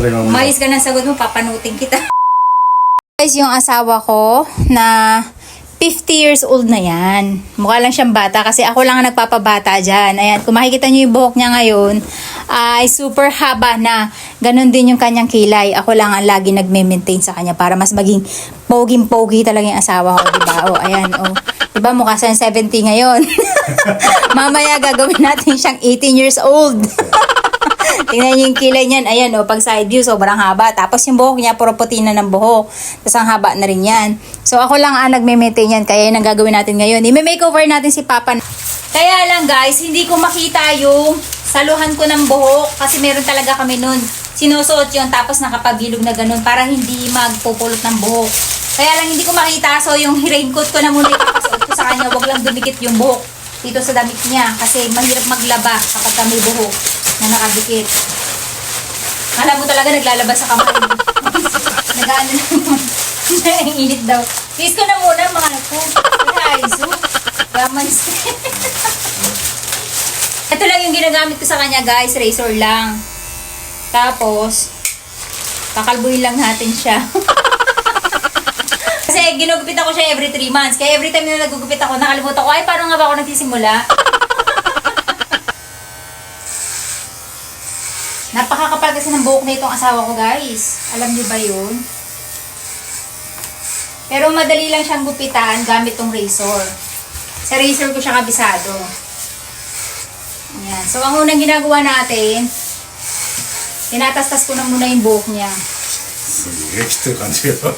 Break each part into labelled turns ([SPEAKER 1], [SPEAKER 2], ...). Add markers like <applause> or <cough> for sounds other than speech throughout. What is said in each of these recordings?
[SPEAKER 1] Umalis ka ng sagot mo, papanutin kita. <laughs> Guys, yung asawa ko na 50 years old na yan. Mukha lang siyang bata kasi ako lang ang nagpapabata dyan. Ayan, kung makikita nyo yung buhok niya ngayon, ay super haba na. Ganon din yung kanyang kilay. Ako lang ang lagi nagme-maintain sa kanya para mas maging poging-pogi talaga yung asawa ko, diba? O, oh, ayan, oh. o. Diba, mukha siyang 70 ngayon. <laughs> Mamaya gagawin natin siyang 18 years old. <laughs> Tingnan niyo yung kilay niyan. Ayan, oh, pag side view, sobrang haba. Tapos yung buhok niya, puro puti na ng buhok. Tapos ang haba na rin yan. So, ako lang ang nagme-maintain yan. Kaya yan ang gagawin natin ngayon. I-makeover natin si Papa. Kaya lang, guys, hindi ko makita yung saluhan ko ng buhok. Kasi meron talaga kami nun. Sinusuot yun, tapos nakapabilog na ganun para hindi magpupulot ng buhok. Kaya lang hindi ko makita. So, yung raincoat ko na muna ipapasuot ko sa kanya. Huwag lang dumikit yung buhok dito sa damit niya. Kasi mahirap maglaba kapag ka may buhok na nakadikit. Kala mo talaga naglalabas sa kamay. <laughs> Nagaano naman. Ang init daw. Kiss ko na muna mga ko. Guys, oh. Gaman <laughs> Ito lang yung ginagamit ko sa kanya guys. Razor lang. Tapos, kakalbuhin lang natin siya. <laughs> Kasi ginugupit ako siya every 3 months. Kaya every time na nagugupit ako, nakalimutan ko, ay, paano nga ba ako nagsisimula? Napakakapal kasi ng buhok na itong asawa ko, guys. Alam niyo ba yun? Pero madali lang siyang gupitan gamit tong razor. Sa razor ko siya kabisado. Ayan. So, ang unang ginagawa natin, tinatastas ko na muna yung buhok niya.
[SPEAKER 2] Sige, ito kanji ba?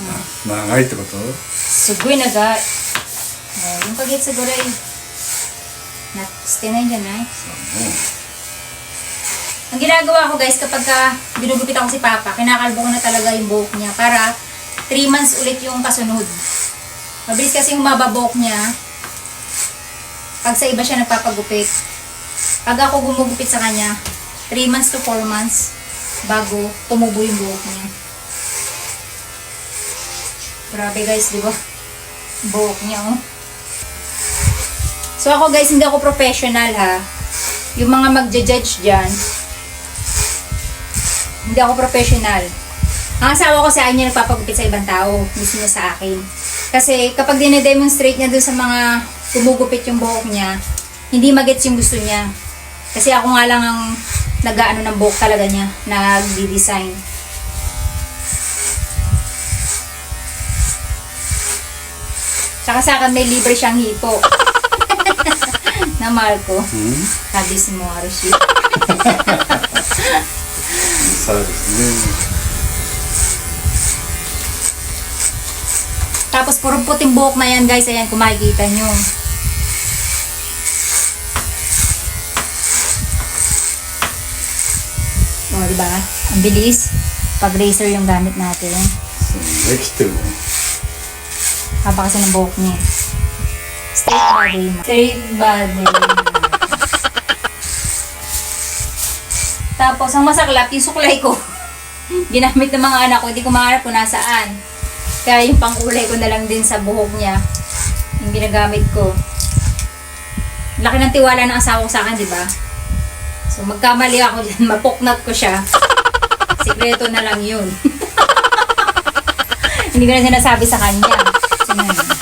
[SPEAKER 2] Ah, Nangay ito ba to?
[SPEAKER 1] Sugoy na ga. Yung pagit siguro ay eh. Nakastinay dyan ay.
[SPEAKER 2] Samo.
[SPEAKER 1] Ang ginagawa ko guys, kapag ka ginugupit ako si Papa, kinakalbo ko na talaga yung buhok niya para 3 months ulit yung kasunod. Mabilis kasi humaba buhok niya pag sa iba siya nagpapagupit. Pag ako gumugupit sa kanya, 3 months to 4 months bago tumubo yung buhok niya. Grabe guys, di ba? Buhok niya, oh. So ako guys, hindi ako professional ha. Yung mga magja-judge dyan, hindi ako professional. Ang asawa ko sa akin niya nagpapagupit sa ibang tao. Gusto niya sa akin. Kasi kapag dine-demonstrate niya dun sa mga gumugupit yung buhok niya, hindi magets yung gusto niya. Kasi ako nga lang ang nag-ano ng buhok talaga niya, nag-design. Tsaka sa akin may libre siyang hipo. <laughs> na Marco.
[SPEAKER 2] うん
[SPEAKER 1] Habis mo,
[SPEAKER 2] sabi.
[SPEAKER 1] Tapos puro puting buhok na yan guys. Ayan, kung makikita nyo. O, oh, diba? Ang bilis. Pag razor yung gamit natin.
[SPEAKER 2] So, next two.
[SPEAKER 1] Haba kasi ng buhok niya. Straight body. Straight body. Tapos, ang masaklap, yung suklay ko. <laughs> Ginamit ng mga anak ko, hindi ko maharap kung nasaan. Kaya yung pangkulay ko na lang din sa buhok niya. Yung ginagamit ko. Laki ng tiwala ng asawa ko sa akin, di ba? So, magkamali ako dyan. <laughs> Mapoknat ko siya. Sikreto na lang yun. <laughs> Hindi ko na sinasabi sa kanya.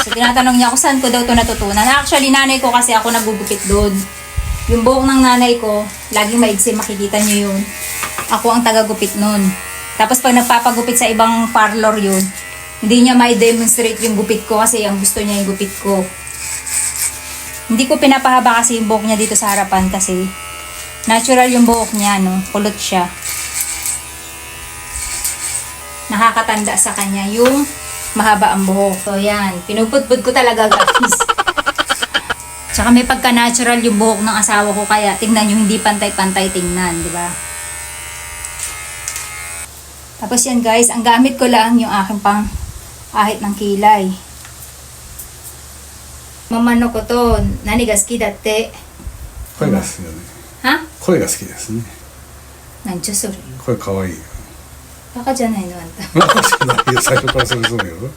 [SPEAKER 1] So, tinatanong niya ako saan ko daw to natutunan. Actually, nanay ko kasi ako nagugupit doon. Yung buhok ng nanay ko, laging maigsi, makikita niyo yun. Ako ang tagagupit noon. Tapos pag nagpapagupit sa ibang parlor yun, hindi niya may demonstrate yung gupit ko kasi ang gusto niya yung gupit ko. Hindi ko pinapahaba kasi yung buhok niya dito sa harapan kasi natural yung buhok niya, no? Kulot siya nakakatanda sa kanya yung mahaba ang buhok. So, yan. Pinupudpud ko talaga, guys. <laughs> Tsaka may pagka-natural yung buhok ng asawa ko kaya tingnan yung hindi pantay-pantay tingnan, di ba? Tapos yan guys, ang gamit ko lang yung aking pang ahit ng kilay. Mamano ko to, nani ga
[SPEAKER 2] suki datte? Koe ga suki datte.
[SPEAKER 1] Ha?
[SPEAKER 2] Koe
[SPEAKER 1] ga suki
[SPEAKER 2] desu ne. Nancho sore? Koe kawaii.
[SPEAKER 1] Baka janai no anta.
[SPEAKER 2] Baka janai yo, saisho kara sore sore yo. Oh.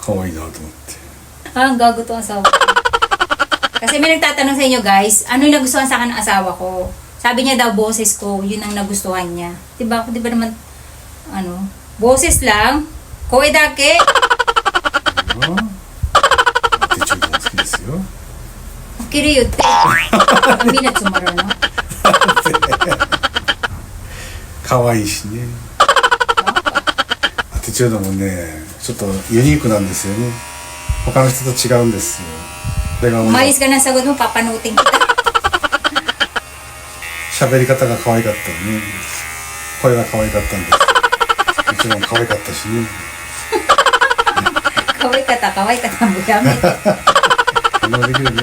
[SPEAKER 2] Kawaii na to omotte.
[SPEAKER 1] Ah, gago to ang. Kasi may nagtatanong sa inyo guys, ano yung nagustuhan sa akin ng asawa ko? Sabi niya daw, boses ko, yun ang nagustuhan niya. Diba, di ba naman, ano, boses lang, koe dake,
[SPEAKER 2] あ手帳が好きですよ
[SPEAKER 1] kiri yute. Kami na tsumaro, no?
[SPEAKER 2] 可愛いしね手帳のもねちょっとユニークなんですよね他の人と違うんですよ それが面白い
[SPEAKER 1] Umayos ka na sagot mo, papanutin kita.
[SPEAKER 2] 喋り方が可愛かったね声が可愛かったんですもちろん可愛かったしね
[SPEAKER 1] Kaway ka ta, kaway ka ta, bugamit.
[SPEAKER 2] 何でもできるね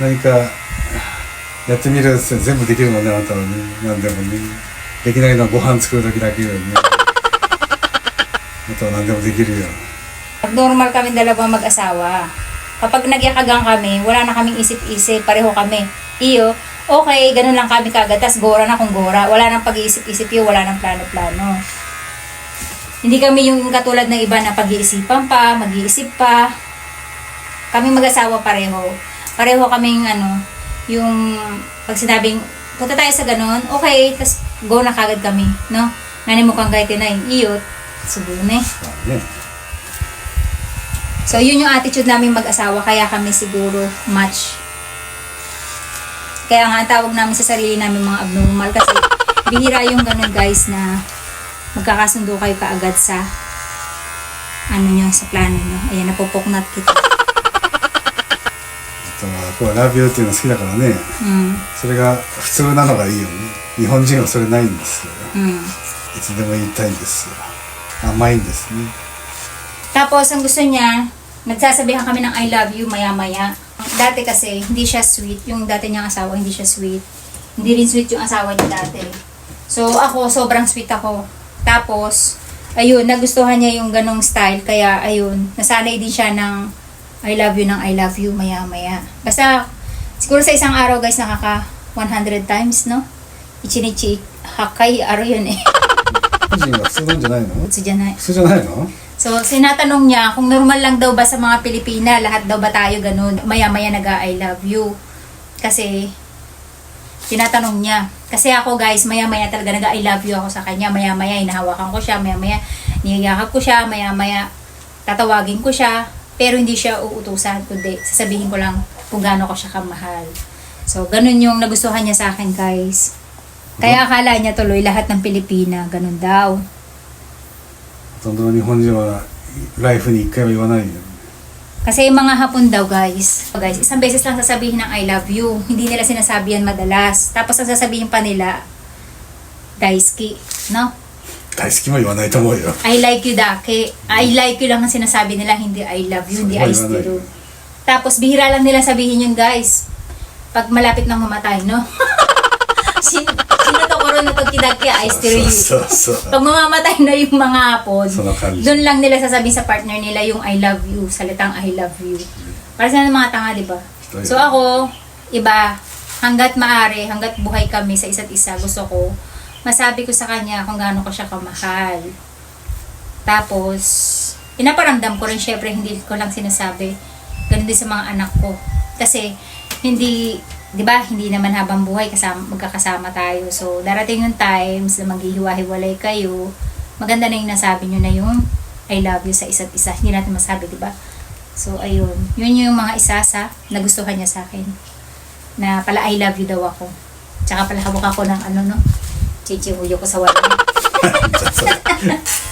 [SPEAKER 2] 何かやってみるって全部できるもんねあなたはね何でもねできないのはご飯作る時だけよねあとは何でもできるよ
[SPEAKER 1] Normal kami dalawa mag-asawa. Kapag nagyakagang kami, wala na kaming isip-isip, pareho kami. Iyo, okay, ganun lang kami kagad, tas gora na kung gora. Wala nang pag-iisip-isip yun, wala nang plano-plano. Hindi kami yung katulad ng iba na pag-iisipan pa, mag-iisip pa. Kami mag-asawa pareho. Pareho kaming ano, yung pag sinabing, punta tayo sa ganun, okay, tas go na kagad kami, no? Nani mo kang kahit na iyot, subo na.
[SPEAKER 2] まあね
[SPEAKER 1] So, yun yung attitude namin mag-asawa, kaya kami siguro match. Kaya nga, ang tawag namin sa sarili namin mga abnormal kasi bihira yung ganun guys na magkakasundo kayo kaagad sa ano nyo, sa plano nyo. Ayan, napupuknat kita.
[SPEAKER 2] あとはこうラビオっていうの好きだからね
[SPEAKER 1] Mm,
[SPEAKER 2] それが普通なのがいいよね日本人はそれないんですよ
[SPEAKER 1] mm.
[SPEAKER 2] いつでも言いたいんですよ甘いんですね
[SPEAKER 1] Tapos, ang gusto niya, nagsasabihan kami ng I love you maya-maya. Dati kasi, hindi siya sweet. Yung dati niyang asawa, hindi siya sweet. Hindi rin sweet yung asawa niya dati. So, ako, sobrang sweet ako. Tapos, ayun, nagustuhan niya yung ganong style. Kaya, ayun, nasanay din siya ng I love you ng I love you maya-maya. Basta, siguro sa isang araw, guys, nakaka 100 times, no? Ichinichi, hakay, araw yun eh. <laughs>
[SPEAKER 2] 個人は普通なんじゃないの
[SPEAKER 1] So, dyan na.
[SPEAKER 2] 普通じゃないの
[SPEAKER 1] So, sinatanong niya kung normal lang daw ba sa mga Pilipina, lahat daw ba tayo ganun, maya-maya nag I love you. Kasi, tinatanong niya. Kasi ako guys, maya-maya talaga nag I love you ako sa kanya. Maya-maya, hinahawakan ko siya. Maya-maya, niyayakap ko siya. Maya-maya, tatawagin ko siya. Pero hindi siya uutusan, kundi sasabihin ko lang kung gaano ko siya kamahal. So, ganun yung nagustuhan niya sa akin guys. Kaya akala niya tuloy lahat ng Pilipina, ganun daw.
[SPEAKER 2] ほとんどの日本人はライフに一回は言わないよ
[SPEAKER 1] Kasi yung mga hapon daw, guys. Guys, isang beses lang sasabihin ng I love you. Hindi nila sinasabi yan madalas. Tapos ang sasabihin pa nila, Daisuki, no?
[SPEAKER 2] 大好きも言わないと思うよ
[SPEAKER 1] I like you dake. I like you lang ang sinasabi nila, hindi I love you, hindi I
[SPEAKER 2] Sabay, wala
[SPEAKER 1] still. Tapos bihira lang nila sabihin yun, guys. Pag malapit nang mamatay, no? <laughs> karon
[SPEAKER 2] matagkidagya ay stereo. So, so, so.
[SPEAKER 1] Pag mamamatay na yung mga hapon,
[SPEAKER 2] so,
[SPEAKER 1] doon lang nila sasabihin sa partner nila yung I love you, salitang I love you. Para sa mga tanga, di ba? So ako, iba, hanggat maari, hanggat buhay kami sa isa't isa, gusto ko, masabi ko sa kanya kung gaano ko siya kamahal. Tapos, inaparamdam ko rin, syempre, hindi ko lang sinasabi. Ganun din sa mga anak ko. Kasi, hindi di ba, hindi naman habang buhay kasama, magkakasama tayo. So, darating yung times na maghihiwa-hiwalay kayo, maganda na yung nasabi nyo na yung I love you sa isa't isa. Hindi natin masabi, di ba? So, ayun. Yun yung mga isasa na gustuhan niya sa akin. Na pala I love you daw ako. Tsaka pala hawak ako ng ano, no? Chichihuyo ko sa wala. <laughs>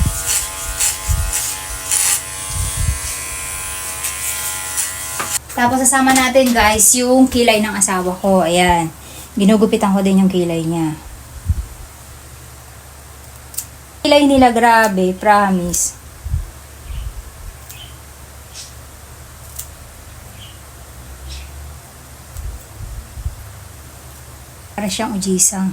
[SPEAKER 1] Tapos sasama natin guys yung kilay ng asawa ko. Ayan. Ginugupitan ko din yung kilay niya. Kilay nila grabe, promise. Para siyang ujisang.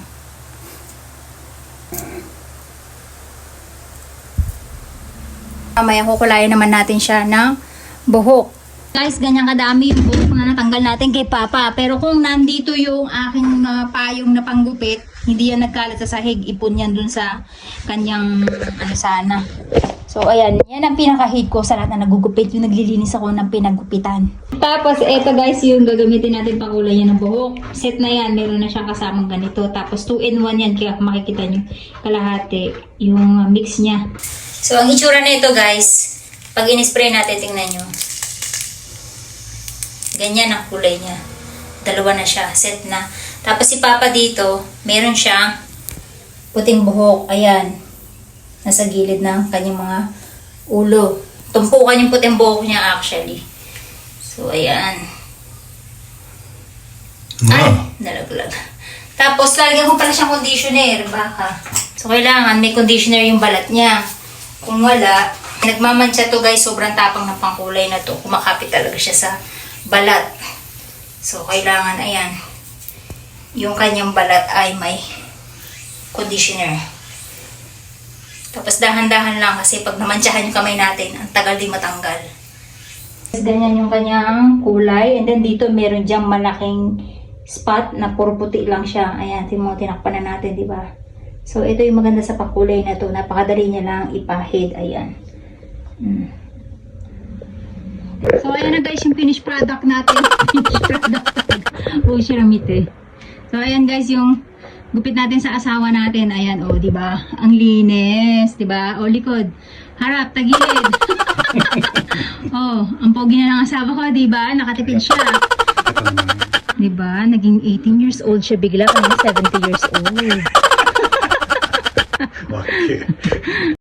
[SPEAKER 1] Mamaya kukulayan naman natin siya ng buhok. Guys, ganyan kadami yung buhok na natanggal natin kay Papa. Pero kung nandito yung aking uh, payong na panggupit, hindi yan nagkalat sa sahig. Ipon yan dun sa kanyang, ano sana, So, ayan. Yan ang pinaka-hate ko sa lahat na nagugupit. Yung naglilinis ako ng pinagupitan. Tapos, eto guys, yung gagamitin natin pakulay yan ng buhok. Set na yan. Meron na siyang kasamang ganito. Tapos, 2 in 1 yan. Kaya makikita nyo kalahati yung uh, mix niya. So, ang itsura na ito guys, pag in-spray natin, tingnan nyo. Ganyan ang kulay niya. Dalawa na siya. Set na. Tapos, si Papa dito, meron siyang puting buhok. Ayan nasa gilid ng kanyang mga ulo. Tumpukan yung puting buhok niya actually. So, ayan. Ay, nalaglag. Tapos, lalagyan ko pala siyang conditioner, baka. So, kailangan may conditioner yung balat niya. Kung wala, nagmamantsa to guys, sobrang tapang ng pangkulay na to. Kumakapit talaga siya sa balat. So, kailangan, ayan, yung kanyang balat ay may conditioner. Tapos dahan-dahan lang kasi pag namantsahan yung kamay natin, ang tagal din matanggal. Ganyan yung kanyang kulay. And then dito meron diyang malaking spot na puro puti lang siya. Ayan, timo tinakpan na natin, di ba? So ito yung maganda sa pakulay na to. Napakadali niya lang ipahid. Ayan. Mm. So ayan na guys yung finished product natin. <laughs> finished product. oh, siramit eh. So ayan guys yung gupit natin sa asawa natin. Ayan, oh, di ba? Ang linis, di ba? O, likod. Harap, tagilid. <laughs> oh, ang pogi na ng asawa ko, di ba? Nakatipid siya. Di ba? Naging 18 years old siya bigla. Kaya 70 years old.
[SPEAKER 2] Bakit? <laughs>